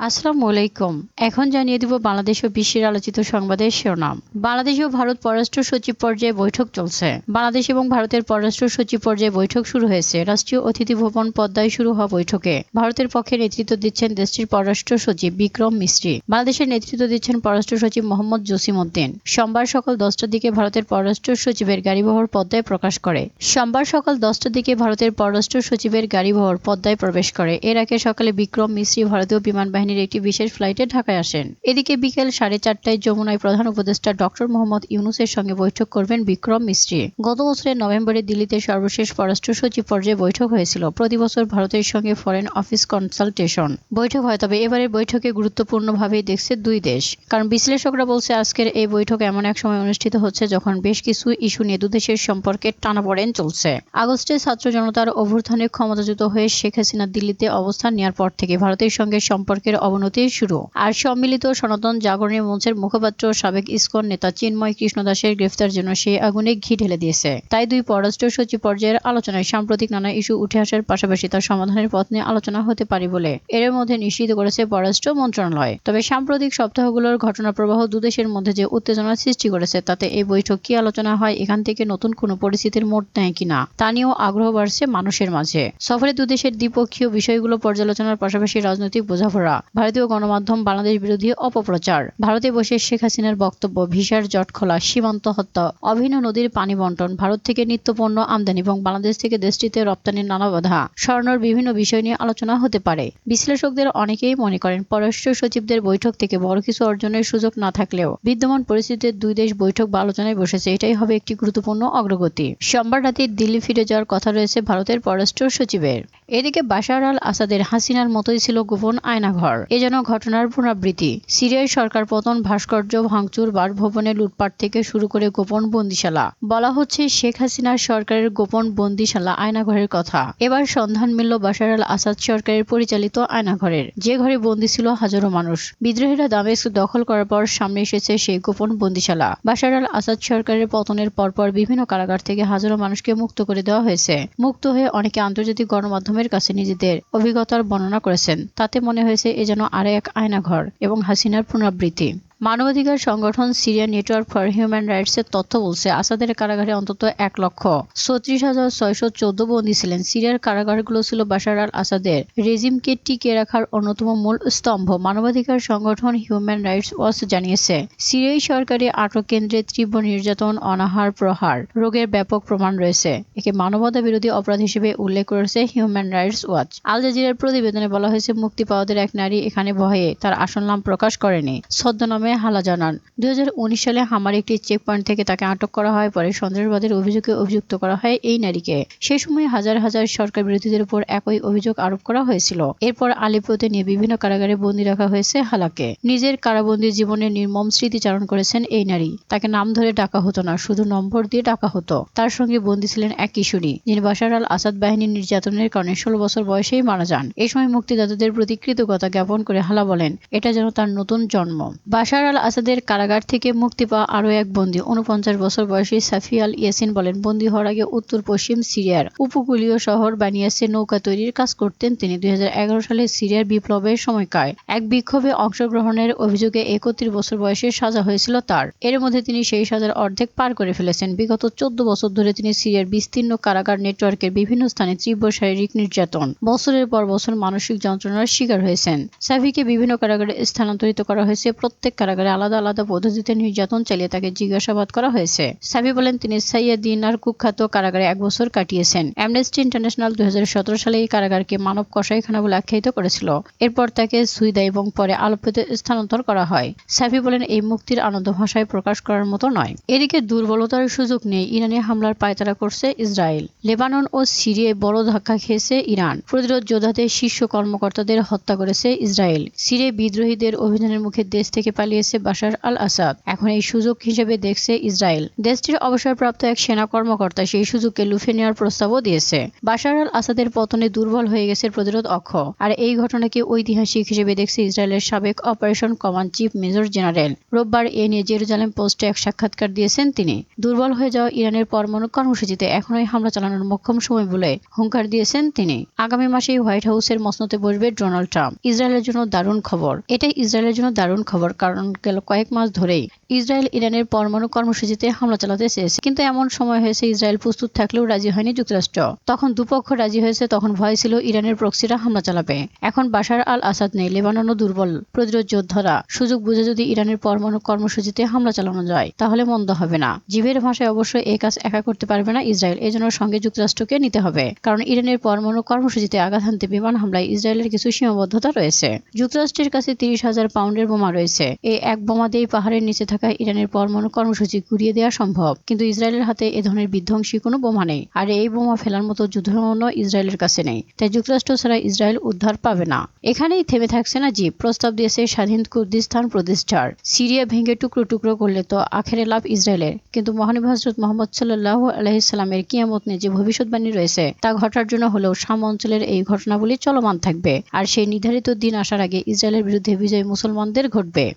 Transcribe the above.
আসসালামু আলাইকুম। এখন জানিয়ে দিব বাংলাদেশ ও বিশ্বের আলোচিত সংবাদের শিরোনাম। বাংলাদেশ ও ভারত পররাষ্ট্র সচিব পর্যায়ে বৈঠক চলছে। বাংলাদেশ এবং ভারতের পররাষ্ট্র সচিব পর্যায়ে বৈঠক শুরু হয়েছে। রাষ্ট্রীয় অতিথি ভবন পদ্মায় শুরু হওয়া বৈঠকে ভারতের পক্ষে নেতৃত্ব দিচ্ছেন দেশটির পররাষ্ট্র সচিব বিক্রম মিস্ত্রি। বাংলাদেশের নেতৃত্ব দিচ্ছেন পররাষ্ট্র সচিব মোহাম্মদ জসিম উদ্দিন। সোমবার সকাল দশটার দিকে ভারতের পররাষ্ট্র সচিবের গাড়িবহর পদ্মায় প্রকাশ করে। সোমবার সকাল দশটার দিকে ভারতের পররাষ্ট্র সচিবের গাড়িবহর পদ্মায় প্রবেশ করে। এর আগে সকালে বিক্রম মিস্ত্রি ভারতীয় বিমান বাহিনীর একটি বিশেষ ফ্লাইটে ঢাকায় আসেন। এদিকে বিকেল সাড়ে চারটায় যমুনায় প্রধান উপদেষ্টা ডক্টর মোহাম্মদ ইউনুসের সঙ্গে বৈঠক করবেন বিক্রম মিস্ত্রি। গত বছরের নভেম্বরে দিল্লিতে সর্বশেষ পররাষ্ট্র সচিব পর্যায়ে বৈঠক হয়েছিল। প্রতি বছর ভারতের সঙ্গে ফরেন অফিস কনসালটেশন। বৈঠক হয়, তবে এবারের বৈঠকে গুরুত্বপূর্ণভাবেই দেখছে দুই দেশ। কারণ বিশ্লেষকরা বলছে, আজকের এই বৈঠক এমন এক সময় অনুষ্ঠিত হচ্ছে যখন বেশ কিছু ইস্যু নিয়ে দুদেশের সম্পর্কে টানাপড়েন চলছে। আগস্টে ছাত্র জনতার অভ্যুত্থানে ক্ষমতাচ্যুত হয়ে শেখ হাসিনা দিল্লিতে অবস্থান নেওয়ার পর থেকে ভারতের সঙ্গে সম্পর্কের অবনতি শুরু। আর সম্মিলিত সনাতন জাগরণী মঞ্চের মুখপাত্র, সাবেক ইসকন নেতা চিন্ময় কৃষ্ণ দাসের গ্রেফতার জন্য সে আগুনে ঘি ঢেলে দিয়েছে। তাই দুই পররাষ্ট্র সচিব পর্যায়ের আলোচনায় সাম্প্রতিক নানা ইস্যু উঠে আসার পাশাপাশি তার সমাধানের পথ নিয়ে আলোচনা হতে পারে বলে এর মধ্যে নিশ্চিত করেছে পররাষ্ট্র মন্ত্রণালয়। তবে সাম্প্রতিক সপ্তাহগুলোর ঘটনা প্রবাহ দুদেশের মধ্যে যে উত্তেজনা সৃষ্টি করেছে, তাতে এই বৈঠক কি আলোচনা হয়, এখান থেকে নতুন কোনো পরিস্থিতির মোড় নেয় কিনা, তা নিয়েও আগ্রহ বাড়ছে মানুষের মাঝে। সফরে দুদেশের দ্বিপক্ষীয় বিষয়গুলো পর্যালোচনার পাশাপাশি রাজনৈতিক বোঝাপড়া। ভারতীয় গণমাধ্যম বাংলাদেশ বিরোধী অপপ্রচার। ভারতে বসে শেখ হাসিনার বক্তব্য, ভিসার জট খোলা সীমান্ত হত্যা, অভিন্ন নদীর পানি বন্টন, ভারত থেকে নিত্যপণ্য আমদানি এবং বাংলাদেশ থেকে দেশটিতে রপ্তানির নানা বাধা, স্বর্ণর বিভিন্ন বিষয় নিয়ে আলোচনা হতে পারে। বিশ্লেষকদের অনেকেই মনে করেন, পররাষ্ট্র সচিবদের বৈঠক থেকে বড় কিছু অর্জনের সুযোগ না থাকলেও বিদ্যমান পরিস্থিতিতে দুই দেশ বৈঠক বা আলোচনায় বসেছে, এটাই হবে একটি গুরুত্বপূর্ণ অগ্রগতি। সোমবার রাতে দিল্লি ফিরে যাওয়ার কথা রয়েছে ভারতের পররাষ্ট্র সচিবের। এদিকে বাশার আল আসাদের হাসিনার মতোই ছিল গোপন আয়নাঘর। এ যেন ঘটনার পুনরাবৃত্তি। সিরিয়ার সরকার পতন, ভাস্কর্য ভাঙচুর বাসভবনে লুটপাট থেকে শুরু করে গোপন বন্দিশালা। বলা হচ্ছে, শেখ হাসিনার সরকারের গোপন বন্দিশালা আয়নাঘরের কথা। এবার সন্ধান মিলল বাশার আল আসাদ সরকারের পরিচালিত আয়নাঘরের। যে ঘরে বন্দি ছিল হাজারো মানুষ। বিদ্রোহীরা দামেস্ক দখল করার পর সামনে এসেছে সেই গোপন বন্দিশালা। বাশার আল আসাদ সরকারের পতনের পরপর বিভিন্ন কারাগার থেকে হাজারো মানুষকে মুক্ত করে দেওয়া হয়েছে। মুক্ত হয়ে অনেকে আন্তর্জাতিক গণমাধ্যমের কাছে নিজেদের অভিজ্ঞতার বর্ণনা করেছেন। তাতে মনে হয়েছে এ যেন আরেক এক আয়নাঘর এবং হাসিনার পুনরাবৃত্তি। মানবাধিকার সংগঠন সিরিয়া নেটওয়ার্ক ফর হিউম্যান রাইটসের তথ্য বলছে, আসাদের কারাগারে অন্তত এক লক্ষ ছত্রিশ হাজার ছয়শো চোদ্দ বন্দী ছিলেন। সিরিয়ার কারাগারগুলো ছিল বাশার আল আসাদের রেজিমকে টিকিয়ে রাখার অন্যতম মূল স্তম্ভ, মানবাধিকার সংগঠন হিউম্যান রাইটস ওয়াচ জানিয়েছে। সিরিয়াই সরকারি আটক কেন্দ্রে তীব্র নির্যাতন, অনাহার, প্রহার, রোগের ব্যাপক প্রমাণ রয়েছে। একে মানবতা বিরোধী অপরাধ হিসেবে উল্লেখ করেছে হিউম্যান রাইটস ওয়াচ। আল জাজিরার প্রতিবেদনে বলা হয়েছে, মুক্তি পাওয়াদের এক নারী এখানে ভয়ে তার আসল নাম প্রকাশ করেনি। ছদ্মনামে নামে হালা জানান। দুই হাজার উনিশ সালে হামার একটি চেক পয়েন্ট থেকে তাকে আটক করা হয়, পরে সন্ত্রাসবাদের অভিযোগে অভিযুক্ত করা হয় এই নারীকে। সে সময় হাজার হাজার সরকার বিরোধীদের উপর একই অভিযোগ আরোপ করা হয়েছিল। এরপর আলিপুরতে নিয়ে বিভিন্ন কারাগারে বন্দী রাখা হয়েছে হালাকে। নিজের কারাবন্দী জীবনের নির্মম স্মৃতিচারণ করেছেন এই নারী। তাকে নাম ধরে ডাকা হতো না, শুধু নম্বর দিয়ে ডাকা হতো। তার সঙ্গে বন্দী ছিলেন এক কিশোরী, যিনি বাশার আল আসাদ বাহিনীর নির্যাতনের কারণে ষোলো বছর বয়সেই মারা যান। এই সময় মুক্তিদাতাদের প্রতি কৃতজ্ঞতা জ্ঞাপন করে হালা বলেন, এটা যেন তার নতুন জন্ম। বাশার বাশার আল আসাদের কারাগার থেকে মুক্তি পাওয়া আরও এক বন্দী। উনপঞ্চাশ বছর বয়সী সাফি আল ইয়াসিন বলেন, বন্দী হওয়ার আগে উত্তর পশ্চিম সিরিয়ার উপকূলীয় শহর বানিয়াসে নৌকা তৈরির কাজ করতেন তিনি। দুই সালে সিরিয়ার বিপ্লবের সময়কায় এক বিক্ষোভে অংশগ্রহণের অভিযোগে একত্রিশ বছর বয়সে সাজা হয়েছিল তার। এর মধ্যে তিনি সেই সাজার অর্ধেক পার করে ফেলেছেন। বিগত চোদ্দ বছর ধরে তিনি সিরিয়ার বিস্তীর্ণ কারাগার নেটওয়ার্কের বিভিন্ন স্থানে তীব্র শারীরিক নির্যাতন, বছরের পর বছর মানসিক যন্ত্রণার শিকার হয়েছেন। সাফিকে বিভিন্ন কারাগারে স্থানান্তরিত করা হয়েছে প্রত্যেক কারাগারে আলাদা আলাদা পদ্ধতিতে নির্যাতন চালিয়ে তাকে জিজ্ঞাসাবাদ করা হয়েছে। সাবি বলেন, তিনি সাইয়াদিনার কুখ্যাত কারাগারে এক বছর কাটিয়েছেন। অ্যামনেস্টি ইন্টারন্যাশনাল দুই সালে এই কারাগারকে মানব কষাইখানা বলে আখ্যায়িত করেছিল। এরপর তাকে সুইদা এবং পরে আলোপিতে স্থানান্তর করা হয়। সাফি বলেন, এই মুক্তির আনন্দ ভাষায় প্রকাশ করার মতো নয়। এদিকে দুর্বলতার সুযোগ নিয়ে ইরানি হামলার পায়তারা করছে ইসরায়েল। লেবানন ও সিরিয়ায় বড় ধাক্কা খেয়েছে ইরান। প্রতিরোধ যোদ্ধাদের শীর্ষ কর্মকর্তাদের হত্যা করেছে ইসরায়েল। সিরিয়ায় বিদ্রোহীদের অভিযানের মুখে দেশ থেকে পালিয়ে পালিয়েছে বাশার আল আসাদ এখন এই সুযোগ হিসেবে দেখছে ইসরায়েল। দেশটির অবসরপ্রাপ্ত এক সেনা কর্মকর্তা সেই সুযোগকে লুফে নেওয়ার প্রস্তাবও দিয়েছে। বাশার আল আসাদের পতনে দুর্বল হয়ে গেছে প্রতিরোধ অক্ষ। আর এই ঘটনাকে ঐতিহাসিক হিসেবে দেখছে ইসরায়েলের সাবেক operation command chief major general. রোববার এ নিয়ে জেরুজালেম পোস্টে এক সাক্ষাৎকার দিয়েছেন তিনি। দুর্বল হয়ে যাওয়া ইরানের পরমাণু কর্মসূচিতে এখনই হামলা চালানোর মোক্ষম সময় বলে হুঙ্কার দিয়েছেন তিনি। আগামী মাসেই হোয়াইট হাউসের মসনতে বসবে ডোনাল্ড ট্রাম্প। ইসরায়েলের জন্য দারুণ খবর। এটাই ইসরায়েলের জন্য দারুণ খবর, কারণ গেল কয়েক মাস ধরেই ইসরায়েল ইরানের পরমাণু কর্মসূচিতে হামলা চালাতে চেয়েছে। কিন্তু এমন সময় হয়েছে ইসরায়েল প্রস্তুত থাকলেও রাজি হয়নি যুক্তরাষ্ট্র। তখন দুপক্ষ রাজি হয়েছে, তখন ভয় ছিল ইরানের প্রক্সিরা হামলা চালাবে। এখন বাশার আল আসাদ নেই, লেবাননও দুর্বল। প্রতিরোধ যোদ্ধারা, সুযোগ বুঝে যদি ইরানের পরমাণু কর্মসূচিতে হামলা চালানো যায়, তাহলে মন্দ হবে না। জীবের ভাষায় অবশ্য এই কাজ একা করতে পারবে না ইসরায়েল, এজন্য সঙ্গে যুক্তরাষ্ট্রকে নিতে হবে। কারণ ইরানের পরমাণু কর্মসূচিতে আঘাত হানতে বিমান হামলায় ইসরায়েলের কিছু সীমাবদ্ধতা রয়েছে। যুক্তরাষ্ট্রের কাছে তিরিশ হাজার পাউন্ডের বোমা রয়েছে। এই এক বোমা দিয়েই পাহাড়ের নিচে থাকা ইরানের পরমাণু কর্মসূচি ঘুরিয়ে দেওয়া সম্ভব। কিন্তু ইসরায়েলের হাতে এ ধরনের বিধ্বংসী কোনো বোমা নেই। আর এই বোমা ফেলার মতো যুদ্ধমন্য ইসরায়েলের কাছে নেই। তাই যুক্তরাষ্ট্র ছাড়া ইসরায়েল উদ্ধার পাবে না। এখানেই থেমে থাকছে না জীব প্রস্তাব দিয়েছে স্বাধীন কুর্দিস্তান প্রতিষ্ঠার। সিরিয়া ভেঙে টুকরো টুকরো করলে তো আখেরে লাভ ইসরায়েলের। কিন্তু মহানবী হজরত মোহাম্মদ সাল্লাহ আলহিসাল্লামের কিয়ামত নিয়ে যে ভবিষ্যৎবাণী রয়েছে, তা ঘটার জন্য হলেও শাম অঞ্চলের এই ঘটনাগুলি চলমান থাকবে। আর সেই নির্ধারিত দিন আসার আগে ইসরায়েলের বিরুদ্ধে বিজয় মুসলমানদের ঘটবে।